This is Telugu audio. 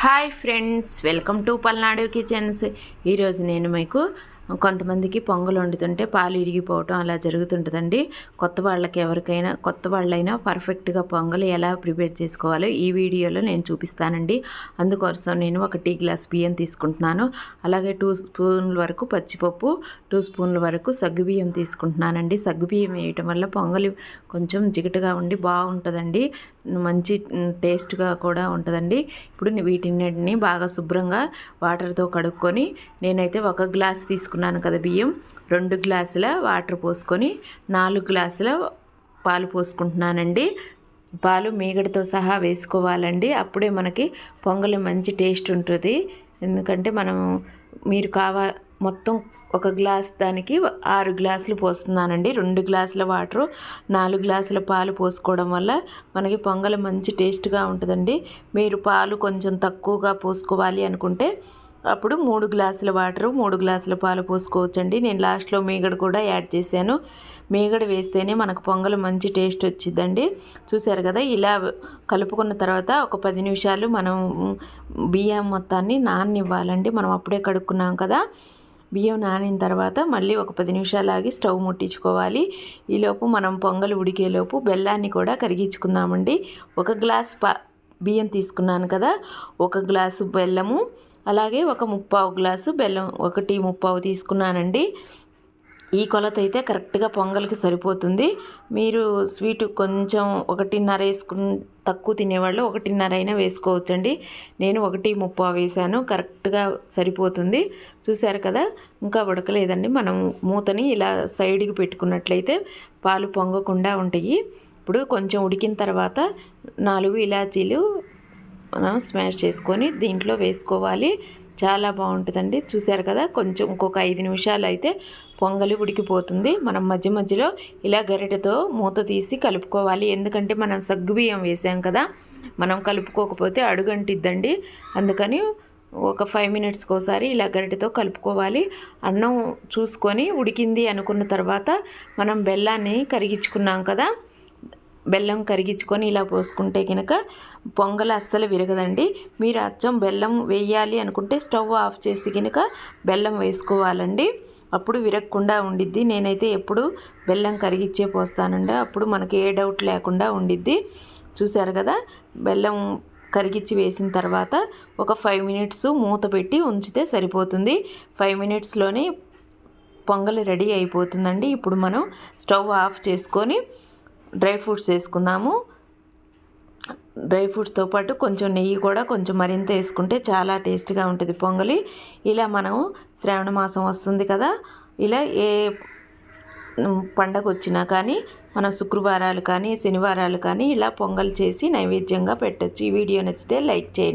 Hi friends welcome to Palnadu kitchens. ఈరోజు నేను మీకు కొంతమందికి పొంగల్ వండుతుంటే పాలు ఇరిగిపోవటం అలా జరుగుతుంటుందండి. కొత్త వాళ్ళకి ఎవరికైనా కొత్త వాళ్ళైనా పర్ఫెక్ట్గా పొంగల్ ఎలా ప్రిపేర్ చేసుకోవాలో ఈ వీడియోలో నేను చూపిస్తానండి. అందుకోసం నేను ఒక టీ గ్లాస్ బియ్యం తీసుకుంటున్నాను. అలాగే టూ స్పూన్ల వరకు పచ్చిపప్పు టూ స్పూన్ల వరకు సగ్గుబియ్యం తీసుకుంటున్నానండి. సగ్గుబియ్యం వేయటం వల్ల పొంగలి కొంచెం జిగటగా ఉండి బాగుంటుందండి. మంచి టేస్ట్గా కూడా ఉంటుందండి. ఇప్పుడు వీటిని బాగా శుభ్రంగా వాటర్తో కడుక్కొని నేనైతే ఒక గ్లాస్ తీసుకున్నాను కదా బియ్యం. రెండు గ్లాసుల వాటర్ పోసుకొని నాలుగు గ్లాసుల పాలు పోసుకుంటున్నానండి. పాలు మీగడతో సహా వేసుకోవాలండి. అప్పుడే మనకి పొంగలి మంచి టేస్ట్ ఉంటుంది. ఎందుకంటే మనం మీరు కావా మొత్తం ఒక గ్లాస్ దానికి ఆరు గ్లాసులు పోస్తున్నానండి. రెండు గ్లాసుల వాటరు నాలుగు గ్లాసుల పాలు పోసుకోవడం వల్ల మనకి పొంగలి మంచి టేస్ట్గా ఉంటుందండి. మీరు పాలు కొంచెం తక్కువగా పోసుకోవాలి అనుకుంటే అప్పుడు మూడు గ్లాసుల వాటరు మూడు గ్లాసుల పాలు పోసుకోవచ్చండి. నేను లాస్ట్లో మీగడ కూడా యాడ్ చేశాను. మీగడ వేస్తేనే మనకు పొంగల్ మంచి టేస్ట్ వచ్చిందండి చూసారు కదా ఇలా కలుపుకున్న తర్వాత ఒక పది నిమిషాలు మనం బియ్యం మొత్తాన్ని నాననివ్వాలండి. మనం అప్పుడే కడుక్కున్నాం కదా. బియ్యం నానిన తర్వాత మళ్ళీ ఒక పది నిమిషాలు ఆగి స్టవ్ ముట్టించుకోవాలి. ఈలోపు మనం పొంగల్ ఉడికేలోపు బెల్లాన్ని కూడా కరిగించుకుందామండి. ఒక గ్లాస్ పా బియ్యం తీసుకున్నాను కదా ఒక గ్లాసు బెల్లము అలాగే ఒక ముప్పావు గ్లాసు బెల్లం ఒకటి ముప్పావు తీసుకున్నానండి. ఈ కొలత అయితే కరెక్ట్గా పొంగల్కి సరిపోతుంది. మీరు స్వీట్ కొంచెం ఒకటిన్నర వేసుకు తక్కువ తినేవాళ్ళు ఒకటిన్నర అయినా వేసుకోవచ్చండి. నేను ఒకటి ముప్పా వేసాను కరెక్ట్గా సరిపోతుంది. చూశారు కదా ఇంకా ఉడకలేదండి. మనం మూతని ఇలా సైడ్కి పెట్టుకున్నట్లయితే పాలు పొంగకుండా ఉంటాయి. ఇప్పుడు కొంచెం ఉడికిన తర్వాత నాలుగు ఇలాచీలు మనం స్మాష్ చేసుకొని దీంట్లో వేసుకోవాలి. చాలా బాగుంటుందండి. చూసారు కదా? కొంచెం ఇంకొక ఐదు నిమిషాలు అయితే పొంగలి ఉడికిపోతుంది. మనం మధ్య మధ్యలో ఇలా గరిటెతో మూత తీసి కలుపుకోవాలి. ఎందుకంటే మనం సగ్గుబియ్యం వేసాం కదా? మనం కలుపుకోకపోతే అడుగంటిద్దండి. అందుకని ఒక ఫైవ్ మినిట్స్కి ఒకసారి ఇలా గరిటెతో కలుపుకోవాలి. అన్నం చూసుకొని ఉడికింది అనుకున్న తర్వాత మనం బెల్లాన్ని కరిగించుకున్నాం కదా? బెల్లం కరిగించుకొని ఇలా పోసుకుంటే కనుక పొంగల్ అస్సలు విరగదండి. మీరు అచ్చం బెల్లం వేయాలి అనుకుంటే స్టవ్ ఆఫ్ చేసి కనుక బెల్లం వేసుకోవాలండి. అప్పుడు విరగకుండా ఉండిద్ది. నేనైతే ఎప్పుడు బెల్లం కరిగిచ్చే పోస్తానండి. అప్పుడు మనకి ఏ డౌట్ లేకుండా ఉండిద్ది. చూశారు కదా? బెల్లం కరిగిచ్చి వేసిన తర్వాత ఒక ఫైవ్ మినిట్స్ మూత పెట్టి ఉంచితే సరిపోతుంది. ఫైవ్ మినిట్స్లోనే పొంగల్ రెడీ అయిపోతుందండి. ఇప్పుడు మనం స్టవ్ ఆఫ్ చేసుకొని డ్రై ఫ్రూట్స్ వేసుకుందాము డ్రై ఫ్రూట్స్తో పాటు కొంచెం నెయ్యి కూడా కొంచెం మరింత వేసుకుంటే చాలా టేస్ట్గా ఉంటుంది పొంగలి. ఇలా మనం శ్రావణ మాసం వస్తుంది కదా ఇలా ఏ పండగ వచ్చినా కానీ మన శుక్రవారాలు కానీ శనివారాలు కానీ ఇలా పొంగల్ చేసి నైవేద్యంగా పెట్టచ్చు. ఈ వీడియో నచ్చితే లైక్ చేయండి.